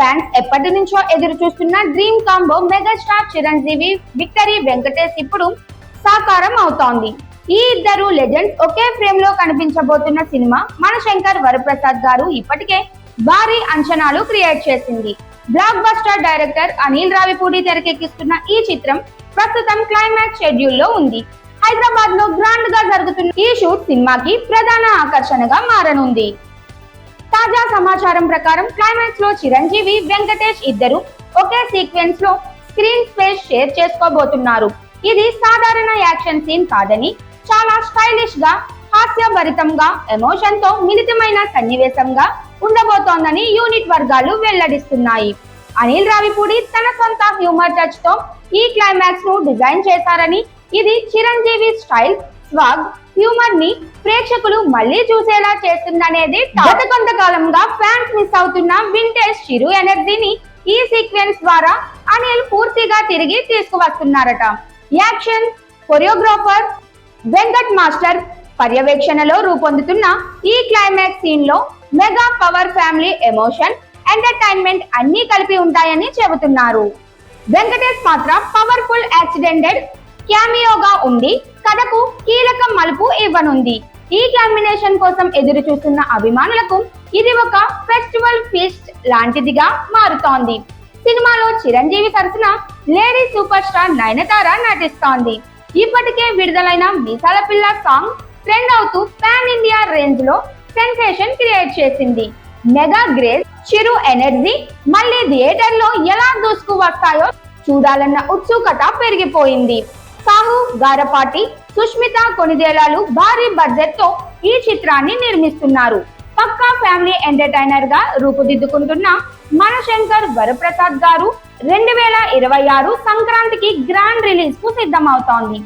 Fans ఎప్పటి నుంచో ఎదురు చూస్తున్న dream combo megastar Chiranjeevi victory Venkatesh ఇప్పుడు సాకారం అవుతోంది. ఈ ఇద్దరు లెజెండ్స్ ఒకే ఫ్రేమ్లో కనిపించబోతున్న సినిమా మన శంకర్ వరప్రసాద్ గారు ఇప్పటికే భారీ అంచనాలు క్రియేట్ చేసింది. Blockbuster director Anil Ravipudi తెరకెక్కిస్తున్న ఈ చిత్రం ప్రస్తుతం క్లైమాక్స్ షెడ్యూల్లో ఉంది. హైదరాబాద్లో గ్రాండ్గా జరుగుతున్న ఈ షూట్ సినిమాకి ప్రధాన ఆకర్షణగా మారనుంది. తాజా సమాచారం ప్రకారం క్లైమాక్స్లో చిరంజీవి వెంకటేష్ ఇద్దరు ఒకే సీక్వెన్స్లో స్క్రీన్ స్పేస్ షేర్ చేసుకోబోతున్నారు. ఇది సాధారణ యాక్షన్ సీన్ కాదని చాలా స్టైలిష్గా హాస్యభరితంగా ఎమోషన్తో మిలితమైన సన్నివేశంగా ఉండబోతోందని యూనిట్ వర్గాలు వెల్లడిస్తున్నాయి. అనిల్ రావిపూడి తన సొంత హ్యూమర్ టచ్తో ఈ క్లైమాక్స్ను డిజైన్ చేశారని ఇది చిరంజీవి స్టైల్ స్వాగ్ హ్యూమర్ని ప్రేక్షకులు మళ్ళీ చూసేలా చేస్తుందనేది గత కొంతకాలంగా ఫ్యాన్స్ మిస్ అవుతున్న వింటేజ్ చిరు ఎనర్జీని ఈ సీక్వెన్స్ ద్వారా అనిల్ పూర్తిగా తిరిగి తీసుకువస్తున్నారట. యాక్షన్ కొరియోగ్రాఫర్ వెంకట్ మాస్టర్ పర్యవేక్షణలో రూపొందుతున్న ఈ క్లైమాక్స్ సీన్లో mega power family emotion entertainment అన్ని కలిపి ఉంటాయని చెబుతున్నారు. వెంకటేష్ పాత్ర పవర్ఫుల్ యాక్సిడెంటెడ్ క్యామియోగా ఉండి కథకు కీలక మలుపు ఇవ్వనుంది. ఈ కాంబినేషన్ కోసం ఎదురు చూస్తున్న అభిమానులకు ఇది ఒక ఫెస్టివల్ ఫీస్ట్ లాంటిదిగా మారుతోంది. సినిమాలో చిరంజీవి తరఫున లేడీ సూపర్ స్టార్ నయనతార నటిస్తోంది. ఇప్పటికే విడుదలైన మీసాల పిల్ల సాంగ్ ట్రెండ్ అవుతూ పాన్ ఇండియా రేంజ్లో సెన్సేషన్ క్రియేట్ చేసింది. మెగా గ్రేస్ చిరు ఎనర్జీ మళ్ళీ థియేటర్లో ఎలా దూసుకు వస్తాయో చూడాలన్న ఉత్సుకత పెరిగిపోయింది. సాహు గారపాటి సుష్మిత కొనిదేలాలు భారీ బడ్జెట్తో ఈ చిత్రాన్ని నిర్మిస్తున్నారు. పక్కా ఫ్యామిలీ ఎంటర్టైనర్గా రూపుదిద్దుకుంటున్న మనశంకర్ వరప్రసాద్ గారు రెండు వేల ఇరవై ఆరు సంక్రాంతికి గ్రాండ్ రిలీజ్కు సిద్ధమవుతోంది.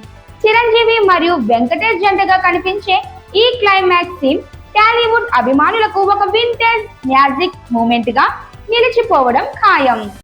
చిరంజీవి మరియు వెంకటేష్ జంటగా కనిపించే ఈ క్లైమాక్స్ సీన్ టాలీవుడ్ అభిమానులకు ఒక వింటేజ్ మ్యాజిక్ మూమెంట్గా నిలిచిపోవడం ఖాయం.